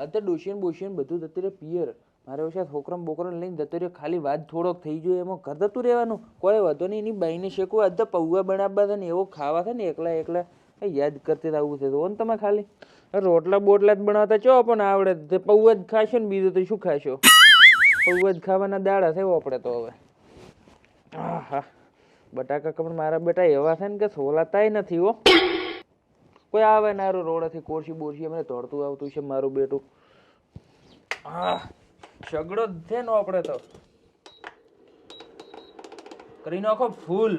અત્યારે ડોશિયન બોશિયન બધું અત્યારે પિયર. મારે ઓછા છોકરા બોકરાને લઈને જતો ખાલી વાત થોડોક થઈ જોઈએ, એમાં ઘર જતું રહેવાનું. કોઈ વાંધો નહીં, એની બાઈને શેકવું આજ તો પૌવા બનાવવા છે ને એવો ખાવા છે ને એકલા એકલા. યાદ કરતી આવું છે ને તમે ખાલી. રોટલા બોટલા જ બનાવતા ચો પણ આવડે પૌવા જ ખાશો ને બીજું તો શું ખાશો? પૌવા જ ખાવાના દાડા છે આપણે તો હવે. આહા. બટાકા કપડ મારા બેટા એવા છે ને કે સોલાતાય નથી હો. કોઈ આવે નારું રોડેથી કોરસી બોરસી અમને તોડતું આવતું છે મારું બેટું. હા સગડો છે નો આપણે તો. કરી નાખો ફૂલ.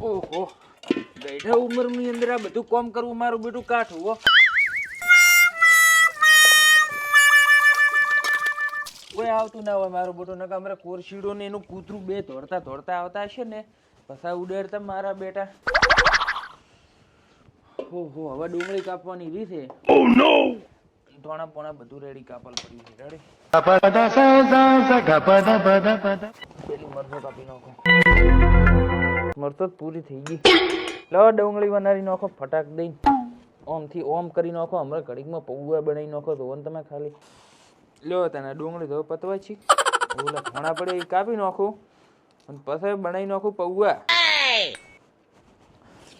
ઓહો. ગઈઢા ઉંમરની અંદર આ બધું કામ કરવું મારું બેટું કાઠું હો. આવતું ના હોય મારું બેટું નકા અમારે કોરશીડો ને એનું કૂતરું બે ધોડતા ધોડતા આવતા હશે ને પસા ઉડેડતા મારા બેટા. હો હો હવે ડુંગળી કાપવાની રી છે. ધોણા પોણા બધું રેડી કાપલ પડ્યું છે રેડી પેલી મરચો કાપી નાખો. મરચો પૂરી થઈ ગઈ. લો ડુંગળી બનાવી નાખો ફટાક દઈ ઓમથી ઓમ કરી નાખો હમણાં ઘડીકમાં પૌવા બનાવી નાખો તો તમે ખાલી. લો, તને ડુંગળી તો પતવા છે. ઓલા ઘણા પડે એ કાપી નાખું. અને પછી બનાવી નાખું પૌવા.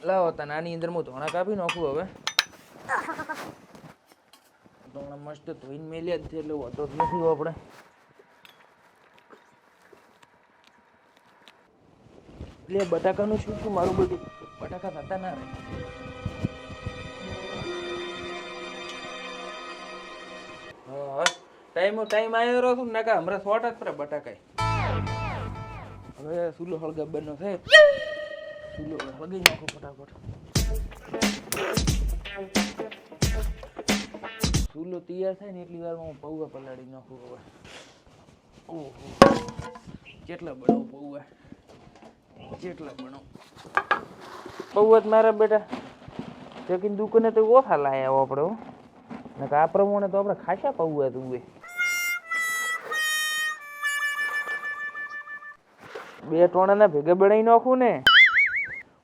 લાવો તને આની અંદર હું ધોણા કાપી નાખું હવે. ધોણા મસ્ત ધોઈને મેલ્યા જ છે, એટલે વાંધો જ નથી આપણે. એટલે બટાકાનું શું શું મારું બધું? બટાકા થતા ના રહે. ટાઈમ ટાઈમ આવ્યો રહ્યો છું નાકા, હમણાં શોર્ટ જ પડે બટાકા હવે સુલો હળગાબરનો છે. સુલો હળગી નાખો ફટાફટ. સુલો તૈયાર થાય ને એટલી વારમાં હું પૌવા પલાળી નાખું હવે. ઓહો. કેટલા બનાવું પૌવા? જેટલા બનાવું પૌવા જ મારા બેટા. જકીન દુકાને તો ઓછા લાયા આપણે નકા આ પ્રમાણે તો આપણે ખાસા પૌવા તું બે ટોણાને ભેગે બનાવી નાખું ને?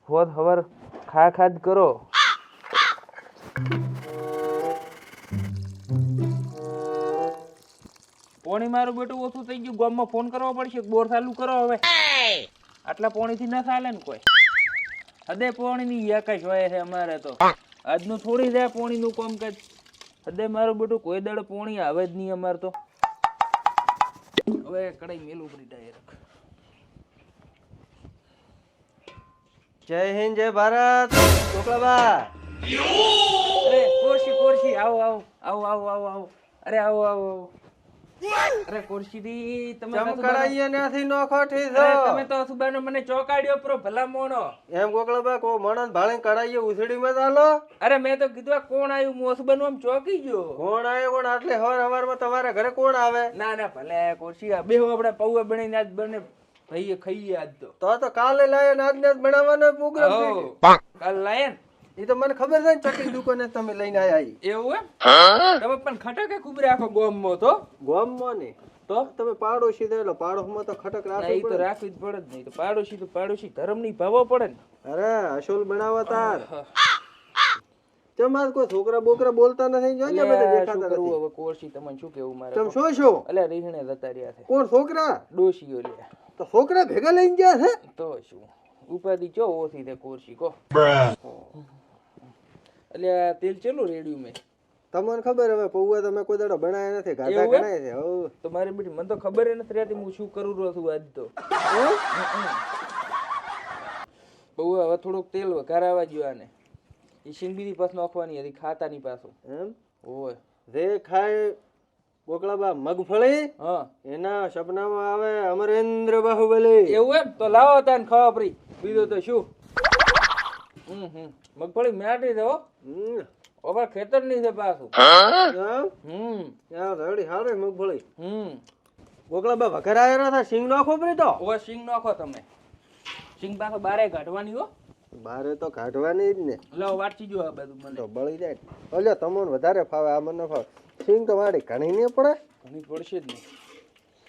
હોત હવાર ખા ખાદ કરો. પોણી મારું બેટું ઓછું થઈ ગયું. ગામમાં ફોન કરવો પડશે. બોર ચાલુ કરો હવે. આટલા પોણીથી ના ચાલે ને કોઈ. હદે પોણીની યાકાશ હોય છે અમારે તો. આજનું થોડી જાય પોણીનું કામકાજ હદે મારું બેટું કોઈ દાડો પોણી આવે જ નહીં અમારે તો. હવે કડાઈ મેલું પડી ડાયરેક્ટ જય હિન્દ જય ભારત. ચોકલાબા અરે કોરસી કોરસી આવો આવો. આવો આવો આવો આવો. અરે આવો આવો આવો. અરે કોરશી દી તમે તો સુબાનો- ચમકડાઈએ ત્યાંથી નોખો ઠી છો? તમે તો સુબાનો મને ચોકાડ્યો પ્રો ભલા મોણો. એમ ગોકળબા કો મણન ભાળે કરાઈએ ઉસડી માં ચાલો અરે મેં તો કીધું આ કોણ આવ્યું મો સુબાન આમ ચોકી ગયો. કોણ આયો? કોણ? આટલે હવાર હવારમાં તમારા ઘરે કોણ આવે? ના ના ભલે કોરસી બેહો આપણે પૌવા બનાવીને આજ બને ભાઈએ ખાઈએ આજ તો. તો તો કાલે લાયો ને આજને જ બનાવવાનો પ્રોગ્રામ. કાલ લાયા ને એ તો મને ખબર છે ને ચકલી દુકાને તમે લઈને આયા એવું એમ? તમે પણ ખટકે ખૂબ રાખો ગોમમાં તો? ગામમાં ને? તો? તમે પાડોશી દેલો પાડોશમાં તો ખટક રાખે રાખવી ઈ તો રાખવી જ પડે જ નહીં. તો પાડોશી તો પાડોશી ધર્મની ભાવો પડે ને. અરે અસોલ બનાવવા તાર તેમ આજ કોઈ છોકરા બોકરા બોલતા નથી બધા શું દેખાતા નથી. હવે કોરસી તમને શું કેવું મારે તમે શું છો? એટલે રીહણે જતા રહ્યા છે. કોણ છોકરા? ડોશીઓ લે તો છોકરા ભેગા લઈને ગયા છે? તો શું? ઉપાધિ ચો ઓછી તે કોરસી કો એટલે તેલ ચેલું રેડ્યું મેં? તમને ખબર હવે પૌવા તમે કોઈ દાડો બનાયા નથી ગાધા ગણાય છે હવ તો મારી બેટી મને તો ખબર ય નથી રહેતી હું શું કરું રહ્યો છું આજ તો. બહુ હવે થોડુંક તેલ વઘારાવા ગયો આને. એ શીંગબીરી પાસ નાખવાની હતી ખાતાની પાછું. એમ? ઓય. જે ખાય બોકળાબા મગફળી હા. એના સપનામાં આવે અમરેન્દ્ર બાહુબલી. એવું એમ? તો લાવો તાને ખાવા પડી બીજું તો શું? હમ હમ. મગફળી મેટી દેવો હમ. ઓબા ખેતરની છે પાછું? હમ. ત્યાં રેડી? હારે મગફળી. હમ. બોકળાબા વઘર આવ્યા હતા સિંગ નાખો પડી તો? ઓ સિંગ નાખો તમે. સિંગ પાછો બારે કાઢવાની હો. બારે તો કાઢવાની જ ને. લાવો વાટકી જો આ બધું મને. તો બળી જાય. ઓલ્યો તમને વધારે ફાવે આ મને ફાવે. સિંગ તો મારી ઘણી નહીં પડે. ઘણી પડશે જ નહીં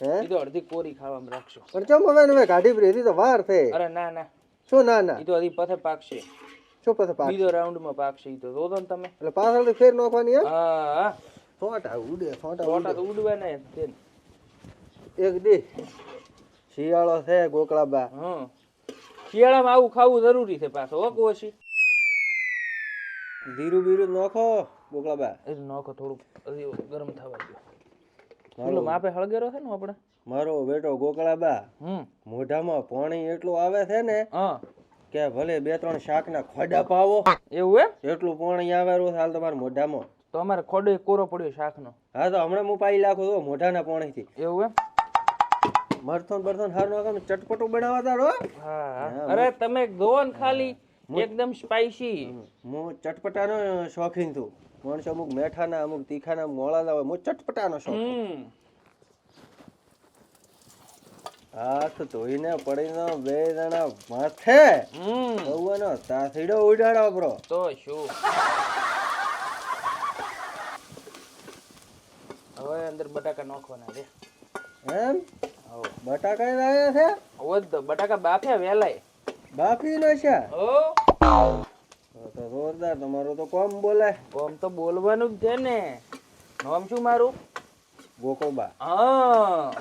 હે? એ તો અડધી કોરી ખાવામાં રાખશો. પણ ચમ હવે હવે કાઢી પડી તો વાર થઈ. અરે ના ના. શું ના ના? ઈ તો હજી પથે પાકશે. શું પથે પાક બીજો રાઉન્ડમાં પાકશે ઈ તો. જોતો ને તમે. એટલે પાછળથી ફેર નોખવાની હા? હા સોટા ઉડે સોટા ફોટા તો ઉડવાના જ એક દી શિયાળો છે ગોકળાબા. હં શિયાળામાં આવું ખાવું જરૂરી છે પાછો હો ઓછી ધીરું બીરું નોખો બોકળાબા એ નોખો થોડુંક હજી ગરમ થવા દો પેલો માપે હળગેરો છે ને આપણે મારો બેટો ગોકળાબા હમ. મોઢામાં પાણી એટલું આવે છે ને હા. કે ભલે બે ત્રણ શાકના ખોડા પાવો. એવું એમ? એટલું પાણી આવે રહ્યું હાલ તમારા મોઢામાં. તો અમારે ખોડો કોરો પડ્યો શાકનો. હા તો હમણાં હું પાઈ છું મોઢાના પાણીથી. એવું એમ? મરથોન બરથોન હારનો ને ચટપટું બનાવવા તારો હા. અરે તમે ગોન ખાલી એકદમ સ્પાઈસી હું ચટપટાનો શોખીન છું. માણસો અમુક મેઠાના અમુક તીખાના મોળાના હોય હું ચટપટાનો શોખીન હાથ ધોઈને પડીને બે જણા માથે હમ. તાસીડો ઉડાડો બ્રો તો શું? હવે અંદર બટાકા નાખવાના છે. એમ? બટાકા લાવ્યા છે? તો. બટાકા બાફ્યા વેલાય. બાફી નાખ્યા હો. તો જોરદાર. તમારું તો કોમ બોલે કોમ તો બોલવાનું જ છે ને. નામ શું મારું? ગોકોબા. હા.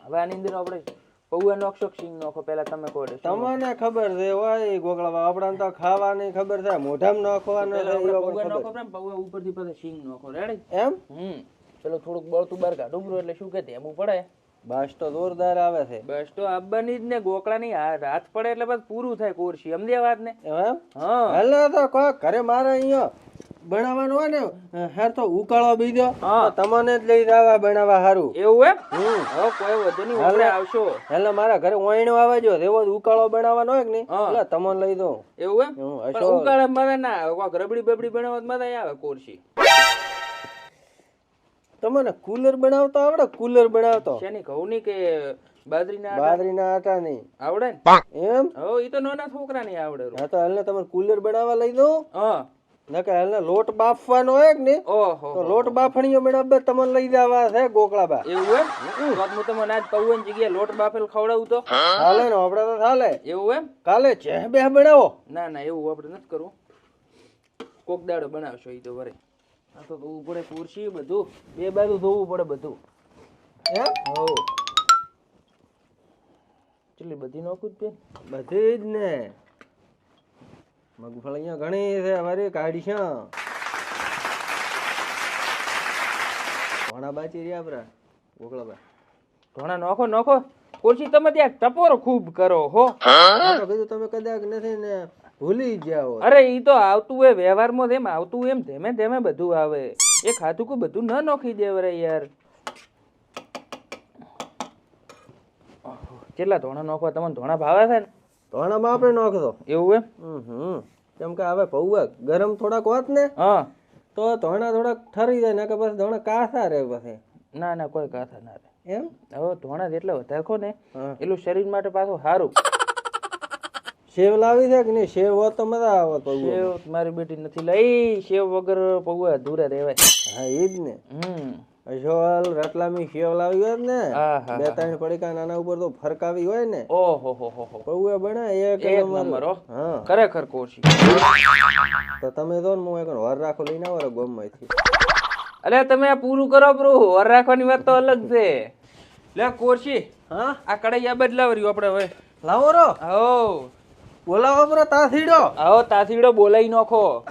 હવે આની અંદર આપણે પૌવા નોખશો સિંગ નોખો પેલા તમે કોડે તમને ખબર છે હોય ગોગળા આપણા તો ખાવાની ખબર છે મોઢામ નોખવાનો છે પૌવા નાખો પૌવા ઉપરથી પછી સિંગ નોખો રેડી એમ? હમ પેલો થોડુંક બળતું બહાર કાઢું બ્રો એટલે શું કે ધેમું પડે બસ તો જોરદાર આવે છે. બસ તો આબાની જ ને ગોકળાની હા રાત પડે એટલે બસ પૂરું થાય કોરસી સમજ્યા વાત ને એમ? હા. હાલો તો કો ઘરે મારે અહીંયા બનાવવાનું હોય ને હેર તો ઉકાળો બીજો તમને જ લઈ જવા બનાવવા સારું એવું એમ? હવે કોઈ વધુ નહીં આપણે આવશો. એટલે મારા ઘરે ઓયણો આવે જો એવો જ ઉકાળો બનાવવાનો હોય કે નહીં એટલે તમને લઈ દઉં. એવું એમ? ઉકાળા મજા ના આવે રબડી બબડી બનાવવા મારે આવે કોરસી. તમને કુલર બનાવતો આવડે કુલર બનાવતો? શેની ઘઉંની કે બાજરીના ના બાજરીના આટા નહીં આવડે ને? એમ? હો ઈ તો નાના છોકરા નહીં આવડે હા તો હાલને તમે કુલર બનાવવા લઈ દો હા. નકે લોટ બાફવાનો હોય ને નહીં ઓહો તો લોટ બાફણીઓ બે તમને લઈ જવા છે ગોકળાબા. એવું એમ? હું તમને આજ પૌવન જગ્યાએ લોટ બાફેલ ખવડાવું તો? હાલે ને આપણે તો ચાલે એવું એમ? કાલે ચેહ બે બનાવો. ના ના એવું આપણે નથી કરવું. કોક દાડો બનાવશો એ તો વરે. આ તો ધોવું પડે કુરશી બધું. બે બાજુ ધોવું પડે બધું. એમ? હો. ચલી બધી નોખું જ બધી જ ને. મગફળી અહીંયા ઘણી છે અમારી કાઢી છે ઘણા બાચી રહ્યા આપણા ગોકળાબા. ઘણા નોખો નોખો. કુરસી તમે ત્યાં ટપોર ખૂબ કરો હો. આ તો કીધું તમે કદાચ નથી ને ભૂલી ગયા હો અરે ઈ તો આવતું હોય વ્યવહારમાં જેમ આવતું એમ ધીમે ધીમે બધું આવે. એ ખાતું કો બધું ન નોખી દેવરે યાર. ઓહો, કેટલા ધોણા નોખવા તમને ધોણા ભાવે છે ને? ધોણામાં આપણે નાખતો એવું એમ? હમ કેમ કે હવે પૌવા ગરમ થોડાક હોત ને હા. તો ધોણા થોડાક ઠરી જાય ને કે પછી ધોણા કાસા રહે પછી. ના ના કોઈ કાથા ના રહે. એમ? હવે ધોણા જેટલા વધારે ખો ને એટલું શરીર માટે પાછું સારું સેવ લાવી છે કે નહીં? સેવ હોત તો મજા આવે પૌવા સેવ મારી બેટી નથી લઈ સેવ વગર પૌવા અધૂરા રહેવાય. હા એ જ ને. હમ. અશોલ રતલામી સેવ લાવી હોય ને બે ત્રણ પડીકા નાના ઉપર તો ફરકાવી હોય ને. ઓહો હો હો હો. પૌવા બને એક નંબર. હો. ખરેખર કોશી તો તમે તો હું એક વર રાખો લઈને આવો ગમમાંથી. અલે તમે પૂરું કરો બ્રો વર રાખવાની વાત તો અલગ છે. લે કોશી હા? આ કડાઈ બદલાવ રહ્યું આપણે હવે. લાવો રો. હો. બોલાવો બરો તાસીડો. આવો તાથીડો બોલાઈ નાખો.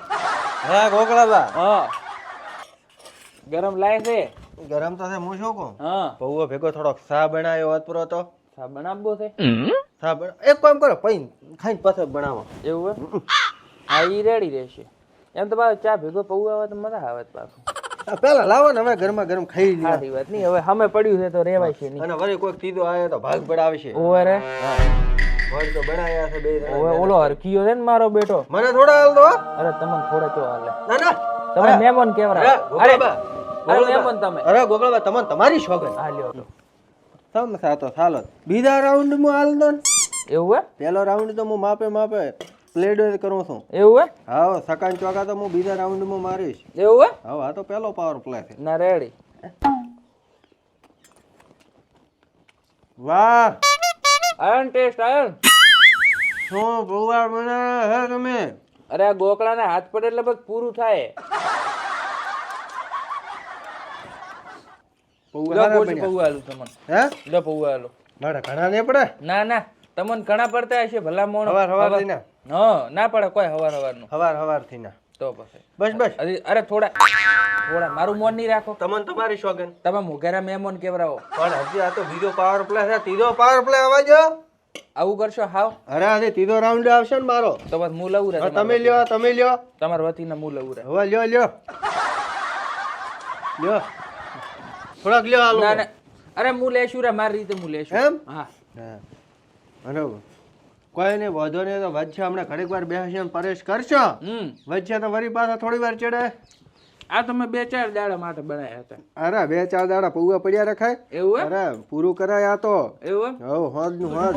હા ગોકળાબા. હા. ગરમ લાય છે. ગરમ તો છે હું શું કહું? હા. પૌવા ભેગો થોડોક સા બનાવ્યો હોત તો. સા બનાવવો છે? સા બના એક કામ કરો પૈન ખાઈને પાછો બનાવો. એવું હા ઈ રેડી રહેશે. એમ તો પાછું ચા ભેગો પૌવા આવે તો મજા આવે પાછું. પેલા લાવો ને હવે ગરમા ગરમ ખાઈ લઈએ સારી વાત નહીં હવે સામે પડ્યું છે તો રેવાય છે નહીં. અને વળી કોઈક સીધો આવે તો ભાગ પડાવશે. ઓરે વળી તો બનાવ્યા છે બે જણા. ઓવે ઓલો હરકીયો છે ને મારો બેટો. મને થોડા હાલ દો અરે તમને થોડા તો હાલે. ના ના. તમે મહેમાન કેવરા? અરે, અરે તમે. ગોગળબા તમને તમારી શોખ હા લ્યો તો સાતો ચાલો બીજા રાઉન્ડમાં હાલ દો ને. એવું હે? પહેલો રાઉન્ડ તો હું માપે માપે પ્લેડ કરું છું. એવું હે? હા સકાન ચોકા તો હું બીજા રાઉન્ડમાં મારીશ. એવું હે? હા આ તો પહેલો પાવર પ્લે છે. ના રેડી વાહ! આયન ટેસ્ટ આયન શું પૌવા બનાવ્યા હે તમે? અરે આ ગોકળાને હાથ પડે એટલે બસ પૂરું થાય પૌવા લો સારા પોચું બન્યા. પૌવા આલું તમને હે લો પૌવા આલો મારા ઘણા નહીં પડે ના ના તમને ઘણા પડતા હશે ભલા મોણ. હવાર હવારથી ના ના પડે કોઈ હવાર હવારનું હવાર હવારથી ના તો પછી. બસ બસ. અરે અરે થોડા થોડા મારું મોન નહીં રાખો. તમને તમારી શોગન. તમે મોઘેરા મહેમાન કેવરાવો. પણ હજી આ તો બીજો પાવર પ્લે છે. ત્રીજો પાવર પ્લે આવવા જો. આવું કરશો? હાવ. અરે આજે ત્રીજો રાઉન્ડ આવશે ને મારો. તો બસ હું લઉં તમે લ્યો તમે લ્યો. તમારા વતીને હું લઉં રે. હવે લ્યો લ્યો. લ્યો. થોડાક લ્યો આલો ના ના. અરે હું લેશું રે મારી રીતે હું લેશું. એમ? હા. હા. બરોબર. કોઈ નહીં વધો નહીં તો વચ્ચે હમણાં ઘડીક વાર બેસીને પરેશ કરશો. હમ. વચ્ચે તો વળી પાછા થોડી વાર ચડે. આ તમે બે ચાર દાડા માટે બનાવ્યા હતા. અરે બે ચાર દાડા પૌવા પડ્યા રખાય. એવું અરે પૂરું કરાય આ તો. એવું હવ હોદનું હોજ.